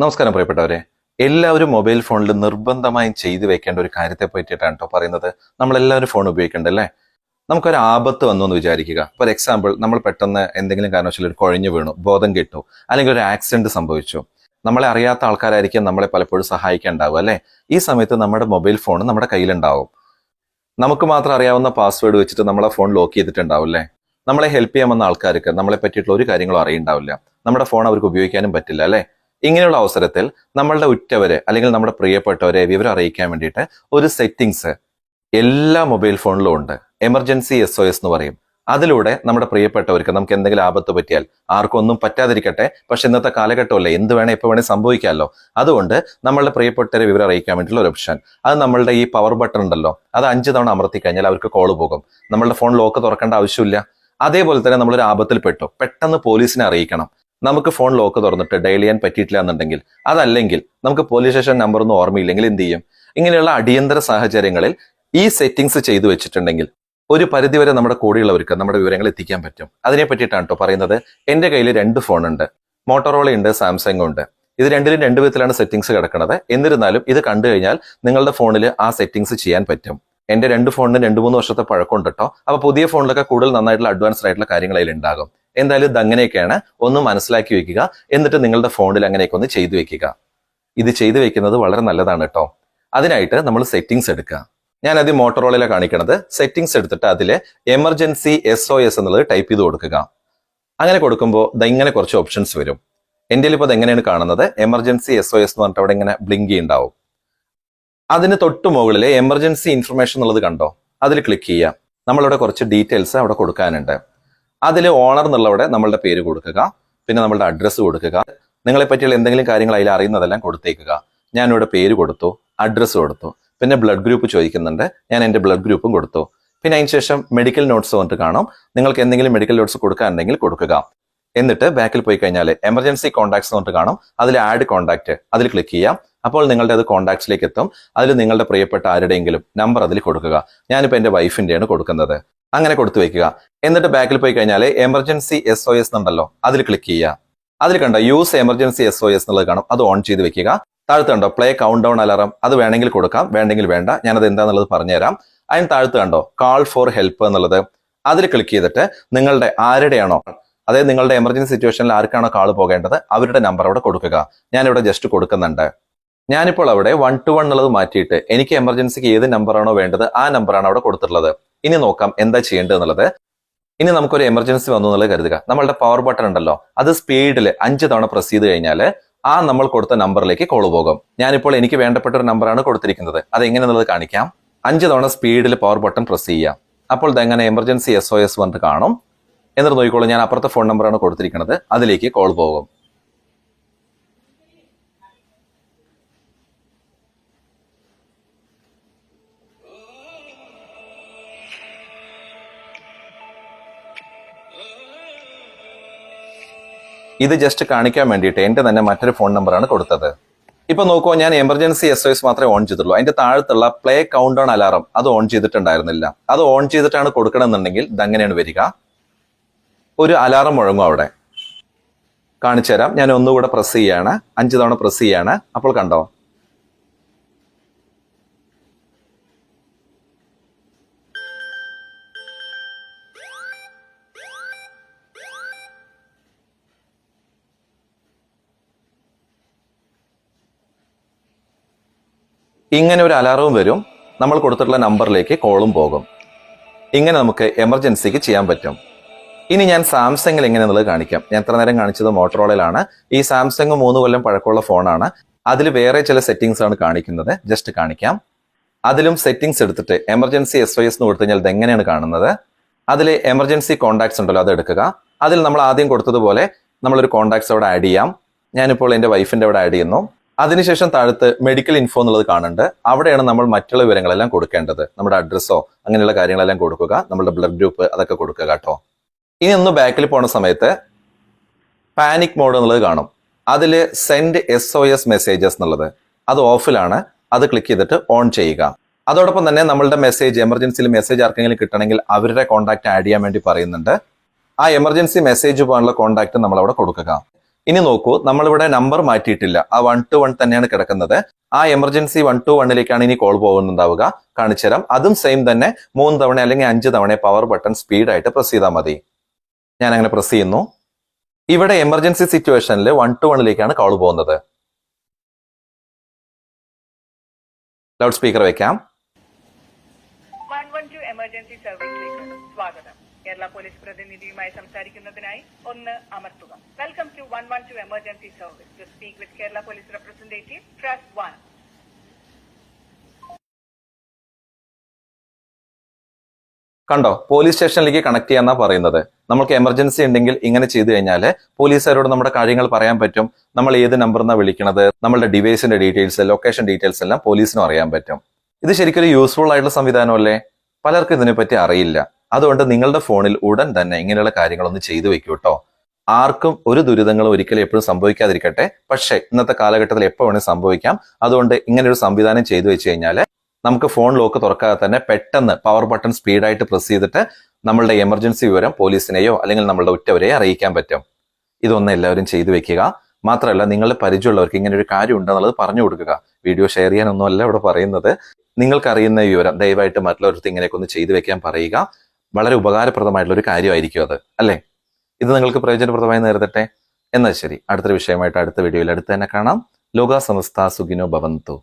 നമസ്കാരം പ്രിയപ്പെട്ടവരെ. എല്ലാവരും മൊബൈൽ ഫോണിൽ നിർബന്ധമായും ചെയ്തു വെക്കേണ്ട ഒരു കാര്യത്തെ പറ്റിയിട്ടാണ് കേട്ടോ പറയുന്നത്. നമ്മളെല്ലാവരും ഫോൺ ഉപയോഗിക്കണ്ടല്ലേ നമുക്കൊരു ആപത്ത് വന്നു എന്ന് വിചാരിക്കുക. ഫോർ എക്സാമ്പിൾ നമ്മൾ പെട്ടെന്ന് എന്തെങ്കിലും കാരണവശാലും ഒരു കുഴഞ്ഞു വീണു ബോധം കിട്ടു അല്ലെങ്കിൽ ഒരു ആക്സിഡന്റ് സംഭവിച്ചു. നമ്മളെ അറിയാത്ത ആൾക്കാരായിരിക്കും നമ്മളെ പലപ്പോഴും സഹായിക്കാണ്ടാവും അല്ലെ? ഈ സമയത്ത് നമ്മുടെ മൊബൈൽ ഫോൺ നമ്മുടെ കയ്യിലുണ്ടാവും. നമുക്ക് മാത്രം അറിയാവുന്ന പാസ്വേഡ് വെച്ചിട്ട് നമ്മളെ ഫോൺ ലോക്ക് ചെയ്തിട്ടുണ്ടാവും അല്ലേ? നമ്മളെ ഹെൽപ്പ് ചെയ്യാൻ വന്ന ആൾക്കാർക്ക് നമ്മളെ പറ്റിയിട്ടുള്ള ഒരു കാര്യങ്ങളും അറിയണ്ടാവില്ല. നമ്മുടെ ഫോൺ അവർക്ക് ഉപയോഗിക്കാനും പറ്റില്ല അല്ലെ? ഇങ്ങനെയുള്ള അവസരത്തിൽ നമ്മളുടെ ഉറ്റവരെ അല്ലെങ്കിൽ നമ്മുടെ പ്രിയപ്പെട്ടവരെ വിവരം അറിയിക്കാൻ വേണ്ടിയിട്ട് ഒരു സെറ്റിങ്സ് എല്ലാ മൊബൈൽ ഫോണിലും ഉണ്ട്. എമർജൻസി എസ് ഒ എസ് എന്ന് പറയും. അതിലൂടെ നമ്മുടെ പ്രിയപ്പെട്ടവർക്ക് നമുക്ക് എന്തെങ്കിലും ആപത്ത് പറ്റിയാൽ ആർക്കും ഒന്നും പറ്റാതിരിക്കട്ടെ. പക്ഷെ ഇന്നത്തെ കാലഘട്ടമല്ലേ എന്ത് വേണേ എപ്പോൾ വേണേ സംഭവിക്കാമല്ലോ. അതുകൊണ്ട് നമ്മളുടെ പ്രിയപ്പെട്ടവരെ വിവരം അറിയിക്കാൻ വേണ്ടിയിട്ടുള്ള ഒരു ഓപ്ഷൻ അത് നമ്മളുടെ ഈ പവർ ബട്ടൺ ഉണ്ടല്ലോ അത് അഞ്ച് തവണ അമർത്തി കഴിഞ്ഞാൽ അവർക്ക് കോൾ പോകും. നമ്മളുടെ ഫോൺ ലോക്ക് തുറക്കേണ്ട ആവശ്യമില്ല. അതേപോലെ തന്നെ നമ്മളൊരു ആപത്തിൽ പെട്ടു പെട്ടെന്ന് പോലീസിനെ അറിയിക്കണം. നമുക്ക് ഫോൺ ലോക്ക് തുറന്നിട്ട് ഡയൽ ചെയ്യാൻ പറ്റിയിട്ടില്ല എന്നുണ്ടെങ്കിൽ അതല്ലെങ്കിൽ നമുക്ക് പോലീസ് സ്റ്റേഷൻ നമ്പർ ഒന്നും ഓർമ്മയില്ലെങ്കിൽ എന്ത് ചെയ്യും? ഇങ്ങനെയുള്ള അടിയന്തര സാഹചര്യങ്ങളിൽ ഈ സെറ്റിംഗ്സ് ചെയ്തു വെച്ചിട്ടുണ്ടെങ്കിൽ ഒരു പരിധിവരെ നമ്മുടെ കൂടെയുള്ളവർക്ക് നമ്മുടെ വിവരങ്ങൾ എത്തിക്കാൻ പറ്റും. അതിനെ പറ്റിയിട്ടാണ് കേട്ടോ പറയുന്നത്. എന്റെ കയ്യിൽ രണ്ട് ഫോൺ ഉണ്ട്. മോട്ടോറോള ഉണ്ട് സാംസങ് ഉണ്ട്. ഇത് രണ്ടിലും രണ്ട് വിധത്തിലാണ് സെറ്റിംഗ്സ് കിടക്കുന്നത് എന്നിരുന്നാലും ഇത് കണ്ടു കഴിഞ്ഞാൽ നിങ്ങളുടെ ഫോണിൽ ആ സെറ്റിംഗ്സ് ചെയ്യാൻ പറ്റും. എന്റെ രണ്ട് ഫോണിന് രണ്ട് മൂന്ന് വർഷത്തെ പഴക്കമുണ്ട് കേട്ടോ അപ്പോൾ പുതിയ ഫോണിലൊക്കെ കൂടുതൽ നന്നായിട്ടുള്ള അഡ്വാൻസ്ഡ് ആയിട്ടുള്ള കാര്യങ്ങൾ അതിൽ ഉണ്ടാകും എന്തായാലും ഇത് അങ്ങനെയൊക്കെയാണ്. ഒന്ന് മനസ്സിലാക്കി വെക്കുക. എന്നിട്ട് നിങ്ങളുടെ ഫോണിൽ അങ്ങനെയൊക്കെ ഒന്ന് ചെയ്തു വെക്കുക. ഇത് ചെയ്തു വെക്കുന്നത് വളരെ നല്ലതാണ് കേട്ടോ. അതിനായിട്ട് നമ്മൾ സെറ്റിംഗ്സ് എടുക്കുക. ഞാൻ ആദ്യം മോട്ടോറോളയിലെ കാണിക്കണത്. സെറ്റിംഗ്സ് എടുത്തിട്ട് അതിൽ എമർജൻസി എസ് ഒ എസ് എന്നുള്ളത് ടൈപ്പ് ചെയ്ത് കൊടുക്കുക. അങ്ങനെ കൊടുക്കുമ്പോൾ ഇങ്ങനെ കുറച്ച് ഓപ്ഷൻസ് വരും. എന്റെ ഇപ്പോൾ അത് എങ്ങനെയാണ് കാണുന്നത്? എമർജൻസി എസ് ഒ എസ് എന്ന് പറഞ്ഞിട്ട് അവിടെ ഇങ്ങനെ ബ്ലിങ്ക് ഉണ്ടാവും അതിന് തൊട്ട് മുകളിൽ എമർജൻസി ഇൻഫർമേഷൻ എന്നുള്ളത് കണ്ടോ? അതിൽ ക്ലിക്ക് ചെയ്യുക. നമ്മളിവിടെ കുറച്ച് ഡീറ്റെയിൽസ് അവിടെ കൊടുക്കാനുണ്ട്. അതിൽ ഓണർ എന്നുള്ളവിടെ നമ്മളുടെ പേര് കൊടുക്കുക. പിന്നെ നമ്മളുടെ അഡ്രസ്സ് കൊടുക്കുക. നിങ്ങളെ പറ്റിയുള്ള എന്തെങ്കിലും കാര്യങ്ങൾ അതിൽ അറിയുന്നതെല്ലാം കൊടുത്തേക്കുക. ഞാനിവിടെ പേര് കൊടുത്തു അഡ്രസ്സ് കൊടുത്തു. പിന്നെ ബ്ലഡ് ഗ്രൂപ്പ് ചോദിക്കുന്നുണ്ട്. ഞാൻ എന്റെ ബ്ലഡ് ഗ്രൂപ്പും കൊടുത്തു. പിന്നെ അതിന് ശേഷം മെഡിക്കൽ നോട്ട്സ് വന്നിട്ട് കാണും. നിങ്ങൾക്ക് എന്തെങ്കിലും മെഡിക്കൽ നോട്ട്സ് കൊടുക്കാനുണ്ടെങ്കിൽ കൊടുക്കുക. എന്നിട്ട് ബാക്കിൽ പോയി കഴിഞ്ഞാൽ എമർജൻസി കോൺടാക്ട്സ് എന്നിട്ട് കാണും. അതിൽ ആഡ് കോൺടാക്ട് അതിൽ ക്ലിക്ക് ചെയ്യാം. അപ്പോൾ നിങ്ങളുടെ അത് കോൺടാക്ട്സിലേക്ക് എത്തും. അതിൽ നിങ്ങളുടെ പ്രിയപ്പെട്ട ആരുടെയെങ്കിലും നമ്പർ അതിൽ കൊടുക്കുക. ഞാനിപ്പോൾ എന്റെ വൈഫിന്റെയാണ് കൊടുക്കുന്നത്. അങ്ങനെ കൊടുത്തു വെക്കുക. എന്നിട്ട് ബാക്കിൽ പോയി കഴിഞ്ഞാൽ എമർജൻസി എസ് ഒ എസ് എന്നുണ്ടല്ലോ അതിൽ ക്ലിക്ക് ചെയ്യുക. അതിൽ കണ്ടോ use emergency S O S എന്നുള്ളത് കാണും. അത് ഓൺ ചെയ്ത് വെക്കുക. താഴത്ത് കണ്ടോ പ്ലേ കൗണ്ട് ഡൗൺ അലാറം അത് വേണമെങ്കിൽ കൊടുക്കാം വേണ്ടെങ്കിൽ വേണ്ട. ഞാനത് എന്താണെന്നുള്ളത് പറഞ്ഞുതരാം. അതിന് താഴത്ത് കണ്ടോ കാൾ ഫോർ ഹെൽപ്പ് എന്നുള്ളത്. അതിൽ ക്ലിക്ക് ചെയ്തിട്ട് നിങ്ങളുടെ ആരുടെയാണോ അതായത് നിങ്ങളുടെ എമർജൻസി സിറ്റുവേഷനിൽ ആർക്കാണോ കാൾ പോകേണ്ടത് അവരുടെ നമ്പർ അവിടെ കൊടുക്കുക. ഞാനിവിടെ ജസ്റ്റ് കൊടുക്കുന്നുണ്ട്. ഞാനിപ്പോൾ അവിടെ വൺ ടു വൺ എന്നുള്ളത് മാറ്റിയിട്ട് എനിക്ക് എമർജൻസിക്ക് ഏത് നമ്പറാണോ വേണ്ടത് ആ നമ്പറാണ് അവിടെ കൊടുത്തിട്ടുള്ളത്. ഇനി നോക്കാം എന്താ ചെയ്യേണ്ടത് എന്നുള്ളത് ഇനി നമുക്കൊരു എമർജൻസി വന്നു എന്നുള്ളത് കരുതുക. നമ്മളുടെ പവർ ബട്ടൺ ഉണ്ടല്ലോ അത് സ്പീഡിൽ അഞ്ച് തവണ പ്രസ് ചെയ്ത് കഴിഞ്ഞാൽ ആ നമ്മൾ കൊടുത്ത നമ്പറിലേക്ക് കോൾ പോകും. ഞാനിപ്പോൾ എനിക്ക് വേണ്ടപ്പെട്ട ഒരു നമ്പറാണ് കൊടുത്തിരിക്കുന്നത്. അത് എങ്ങനെയെന്നുള്ളത് കാണിക്കാം. അഞ്ച് തവണ സ്പീഡിൽ പവർ ബട്ടൺ പ്രസ് ചെയ്യാം അപ്പോൾ ഇതെങ്ങനെ എമർജൻസി എസ് ഒ എസ് വന്നിട്ട് കാണും. എന്നിട്ട് നോക്കിക്കോളൂ ഞാൻ അപ്പുറത്തെ ഫോൺ നമ്പറാണ് കൊടുത്തിരിക്കുന്നത്. അതിലേക്ക് കോൾ പോകും. ഇത് ജസ്റ്റ് കാണിക്കാൻ വേണ്ടിയിട്ട് എന്റെ തന്നെ മറ്റൊരു ഫോൺ നമ്പറാണ് കൊടുത്തത്. ഇപ്പൊ നോക്കുമോ ഞാൻ എമർജൻസി എസ് ഒ എസ് മാത്രമേ ഓൺ ചെയ്തിട്ടുള്ളൂ. അതിന്റെ താഴത്തുള്ള പ്ലേ കൗണ്ട് ഓൺ അലാറം അത് ഓൺ ചെയ്തിട്ടുണ്ടായിരുന്നില്ല. അത് ഓൺ ചെയ്തിട്ടാണ് കൊടുക്കണമെന്നുണ്ടെങ്കിൽ ഇതങ്ങനെയാണ് വരിക. ഒരു അലാറം മുഴങ്ങും അവിടെ. കാണിച്ചു തരാം ഞാൻ ഒന്നുകൂടെ പ്രസ് ചെയ്യാണ്. അഞ്ച് തവണ പ്രസ് ചെയ്യാണ്. അപ്പോൾ കണ്ടോ? ഇങ്ങനെ ഒരു അലാറവും വരും. നമ്മൾ കൊടുത്തിട്ടുള്ള നമ്പറിലേക്ക് കോളും പോകും. ഇങ്ങനെ നമുക്ക് എമർജൻസിക്ക് ചെയ്യാൻ പറ്റും. ഇനി ഞാൻ സാംസങ്ങിൽ എന്നുള്ളത് കാണിക്കാം. ഞാൻ എത്ര നേരം കാണിച്ചത് മോട്ടറോളയിലാണ്. ഈ സാംസങ് മൂന്ന് കൊല്ലം പഴക്കമുള്ള ഫോണാണ്. അതിൽ വേറെ ചില സെറ്റിംഗ്സ് ആണ് കാണിക്കുന്നത്. ജസ്റ്റ് കാണിക്കാം. അതിലും സെറ്റിംഗ്സ് എടുത്തിട്ട് എമർജൻസി എസ് വൈ എസ് എന്ന് കൊടുത്തു കഴിഞ്ഞാൽ ഇത് എങ്ങനെയാണ് കാണുന്നത്? അതിൽ എമർജൻസി കോൺടാക്ട്സ് ഉണ്ടല്ലോ അത് എടുക്കുക. അതിൽ നമ്മൾ ആദ്യം കൊടുത്തതുപോലെ നമ്മളൊരു കോൺടാക്ട്സ് അവിടെ ആഡ് ചെയ്യാം. ഞാനിപ്പോൾ എന്റെ വൈഫിന്റെ അവിടെ ആഡ് ചെയ്യുന്നു. അതിനുശേഷം താഴത്ത് മെഡിക്കൽ ഇൻഫോ എന്നുള്ളത് കാണുന്നുണ്ട്. അവിടെയാണ് നമ്മൾ മറ്റുള്ള വിവരങ്ങളെല്ലാം കൊടുക്കേണ്ടത്. നമ്മുടെ അഡ്രസ്സോ അങ്ങനെയുള്ള കാര്യങ്ങളെല്ലാം കൊടുക്കുക. നമ്മുടെ ബ്ലഡ് ഗ്രൂപ്പ് അതൊക്കെ കൊടുക്കുക കേട്ടോ. ഇനി ഒന്ന് ബാക്കിൽ പോണ സമയത്ത് പാനിക് മോഡ് എന്നുള്ളത് കാണും. അതിൽ send S O S messages എന്നുള്ളത്. അത് ഓഫിലാണ്. അത് ക്ലിക്ക് ചെയ്തിട്ട് ഓൺ ചെയ്യുക. അതോടൊപ്പം തന്നെ നമ്മളുടെ മെസ്സേജ് എമർജൻസിയിൽ മെസ്സേജ് ആർക്കെങ്കിലും കിട്ടണമെങ്കിൽ അവരുടെ കോൺടാക്ട് ആഡ് ചെയ്യാൻ വേണ്ടി പറയുന്നുണ്ട്. ആ എമർജൻസി മെസ്സേജ് പോകാനുള്ള കോൺടാക്ട് നമ്മൾ അവിടെ കൊടുക്കുക. ഇനി നോക്കൂ നമ്മളിവിടെ നമ്പർ മാറ്റിയിട്ടില്ല. ആ വൺ ടു വൺ തന്നെയാണ് കിടക്കുന്നത്. ആ എമർജൻസി വൺ ടു വണ്ണിലേക്കാണ് ഇനി കോൾ പോകുന്നുണ്ടാവുക. കാണിച്ചു തരാം. അതും സെയിം തന്നെ. മൂന്ന് തവണ അല്ലെങ്കിൽ അഞ്ച് തവണ പവർ ബട്ടൺ സ്പീഡായിട്ട് പ്രസ് ചെയ്താൽ മതി. ഞാൻ അങ്ങനെ പ്രസ് ചെയ്യുന്നു. ഇവിടെ എമർജൻസി സിറ്റുവേഷനിൽ വൺ ടു വണ്ണിലേക്കാണ് കോൾ പോകുന്നത്. ലൗഡ് സ്പീക്കർ ടു എമർജൻസി സ്വാഗതം. കേരള പോലീസ് പ്രതിനിധിയുമായി സംസാരിക്കുന്നതിനായി ഒന്ന് അമർത്തുക. Welcome to one one two emergency service to speak with Kerala police representative press one കണ്ടോ? പോലീസ് സ്റ്റേഷനിലേക്ക് കണക്ട് ചെയ്യാന്നാ പറയുന്നത്. നമുക്ക് എമർജൻസി ഉണ്ടെങ്കിൽ ഇങ്ങനെ ചെയ്തു കഴിഞ്ഞാൽ പോലീസുകാരോട് നമ്മുടെ കാര്യങ്ങൾ പറയാൻ പറ്റും. നമ്മൾ ഏത് നമ്പറിനാണ് വിളിക്കണത് നമ്മളുടെ ഡിവൈസിന്റെ ഡീറ്റെയിൽസ് ലൊക്കേഷൻ ഡീറ്റെയിൽസ് എല്ലാം പോലീസിനും അറിയാൻ പറ്റും. ഇത് ശരിക്കും യൂസ്ഫുൾ ആയിട്ടുള്ള സംവിധാനമല്ലേ? പലർക്കും ഇതിനെപ്പറ്റി അറിയില്ല. അതുകൊണ്ട് നിങ്ങളുടെ ഫോണിൽ ഉടൻ തന്നെ ഇങ്ങനെയുള്ള കാര്യങ്ങളൊന്ന് ചെയ്തു വെക്കൂ കേട്ടോ ആർക്കും ഒരു ദുരിതങ്ങളും ഒരിക്കലും എപ്പോഴും സംഭവിക്കാതിരിക്കട്ടെ. പക്ഷേ ഇന്നത്തെ കാലഘട്ടത്തിൽ എപ്പോൾ വേണേൽ സംഭവിക്കാം. അതുകൊണ്ട് ഇങ്ങനെ ഒരു സംവിധാനം ചെയ്തു വെച്ച് കഴിഞ്ഞാൽ നമുക്ക് ഫോൺ ലോക്ക് തുറക്കാതെ തന്നെ പെട്ടെന്ന് പവർ ബട്ടൺ സ്പീഡായിട്ട് പ്രസ് ചെയ്തിട്ട് നമ്മളുടെ എമർജൻസി വിവരം പോലീസിനെയോ അല്ലെങ്കിൽ നമ്മളുടെ ഉറ്റവരെയോ അറിയിക്കാൻ പറ്റും. ഇതൊന്നും എല്ലാവരും ചെയ്തു വെക്കുക. മാത്രമല്ല നിങ്ങളുടെ പരിചയമുള്ളവർക്ക് ഇങ്ങനെ ഒരു കാര്യം ഉണ്ടെന്നുള്ളത് പറഞ്ഞു കൊടുക്കുക. വീഡിയോ ഷെയർ ചെയ്യാനൊന്നുമല്ല ഇവിടെ പറയുന്നത്. നിങ്ങൾക്കറിയുന്ന വിവരം ദയവായിട്ട് മറ്റുള്ളവർക്ക് ഇങ്ങനെയൊക്കെ ഒന്ന് ചെയ്തു വെക്കാൻ പറയുക. വളരെ ഉപകാരപ്രദമായിട്ടുള്ള ഒരു കാര്യമായിരിക്കും അത് അല്ലേ? ഇത് നിങ്ങൾക്ക് പ്രയോജനപ്രദമായി നേരിടട്ടെ? എന്നാൽ ശരി അടുത്തൊരു വിഷയമായിട്ട് അടുത്ത വീഡിയോയിൽ അടുത്ത് തന്നെ കാണാം. ലോക സമസ്ത സുഖിനോ ഭവന്തു.